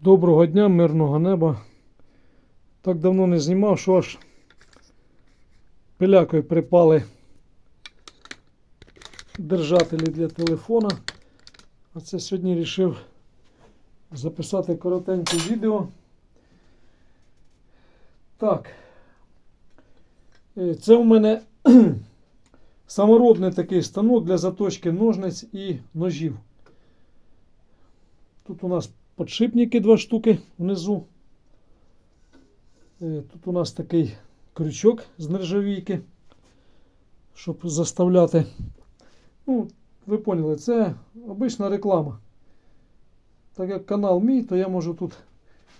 Доброго дня, мирного неба. Так давно не знімав, що аж пилякою припали держателі для телефона. А це сьогодні вирішив записати коротеньке відео. Так. Е, Це у мене саморобний такий станок для заточки ножниць і ножів. Тут у нас подшипники два штуки внизу. Е, Тут у нас такий крючок з нержавійки, щоб заставляти. Ну, ви поняли, це обична реклама. Так як канал мій, то я можу тут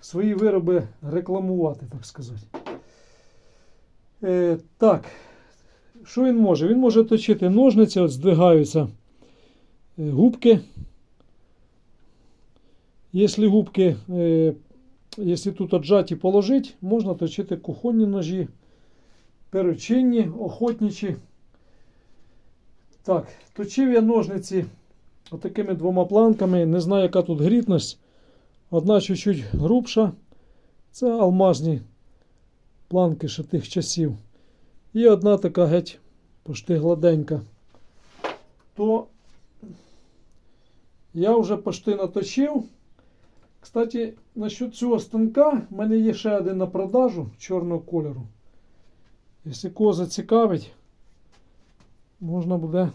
свої вироби рекламувати, так сказати. Е, так, що він може? Він може точити ножниці, от здвигаються е, губки. Якщо губки, е, якщо тут отжаті положити, можна точити кухонні ножі, перочинні, охотничі. Так, точив я ножниці отакими двома планками. Не знаю, яка тут грітність. Одна чуть-чуть грубша. Це алмазні планки ще тих часів. І одна така геть пошти гладенька. То я вже пошти наточив. Кстати, насчет цього станка, в мене є ще один на продажу чорного кольору. Якщо кого зацікавить, можна буде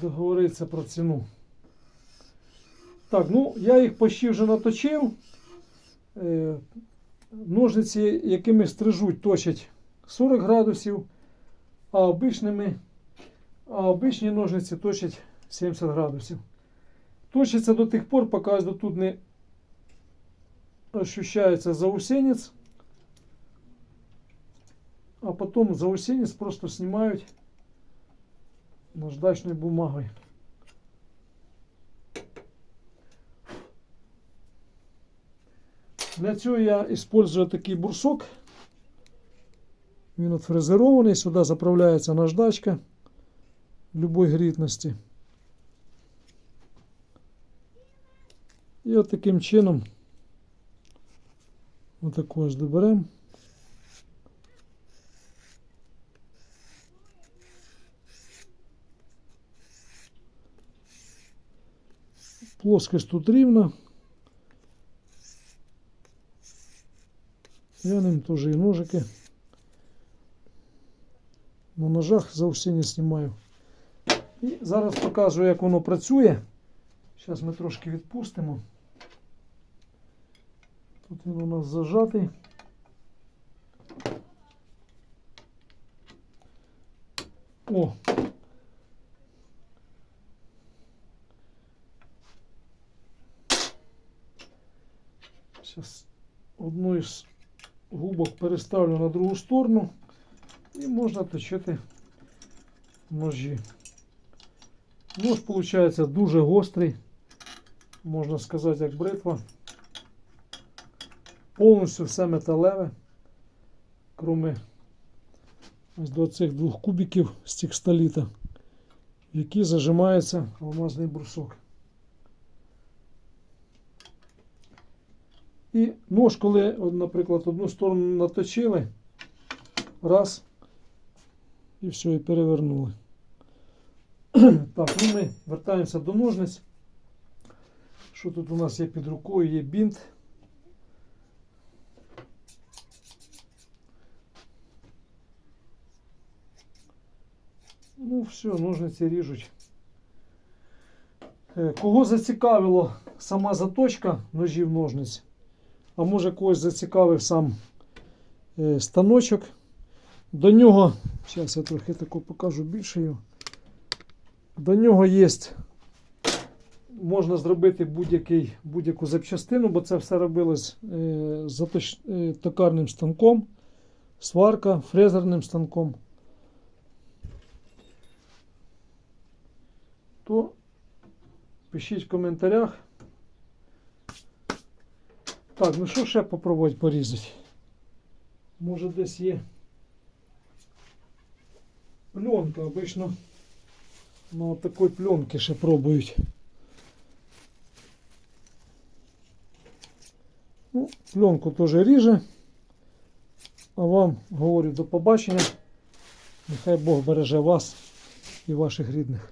договоритися про ціну. Так, ну я їх почти вже наточив. Е, ножниці, якими стрижуть, точать 40 градусів, а обичними, а обичні ножниці точать 70 градусів. Точиться до тих пор, поки ось тут не ощущается заусенец. А потом заусенец просто снимают наждачной бумагой. Для цього я использую такий бурсок. Він отфрезерований, сюди заправляється наждачка любой грітності. І от таким чином отаку ось доберемо. Плоскость тут рівна. Ним теж і ножики. На ножах зовсім не знімаю. І зараз покажу, як воно працює. Зараз ми трошки відпустимо. Тут він у нас зажатий. О! Зараз одну із губок переставлю на другу сторону і можна точити ножі. Нож виходить дуже гострий, можна сказати, як бритва. Повністю все металеве, крім ось до цих двох кубиків з текстоліта, в які зажимається алмазний брусок. І нож, коли, наприклад, одну сторону наточили, раз, і все, і перевернули. Так, ну ми вертаємося до ножниць. Що тут у нас є під рукою? Є бінт. Ну, все, ножниці ріжуть. Е, Кого зацікавило сама заточка ножів ножниць, а може когось зацікавив сам е, станочок. До нього, зараз я трохи таку покажу більше. До нього є, можна зробити будь-яку запчастину, бо це все робилось е, заточ, токарним станком, сварка, фрезерним станком. То пишіть в коментарях. Так, ну що ще попробувати порізати? Може десь є пленка, обично на такої пленки ще пробують. Ну, пленку теж ріже. А вам говорю до побачення. Нехай Бог береже вас і ваших рідних.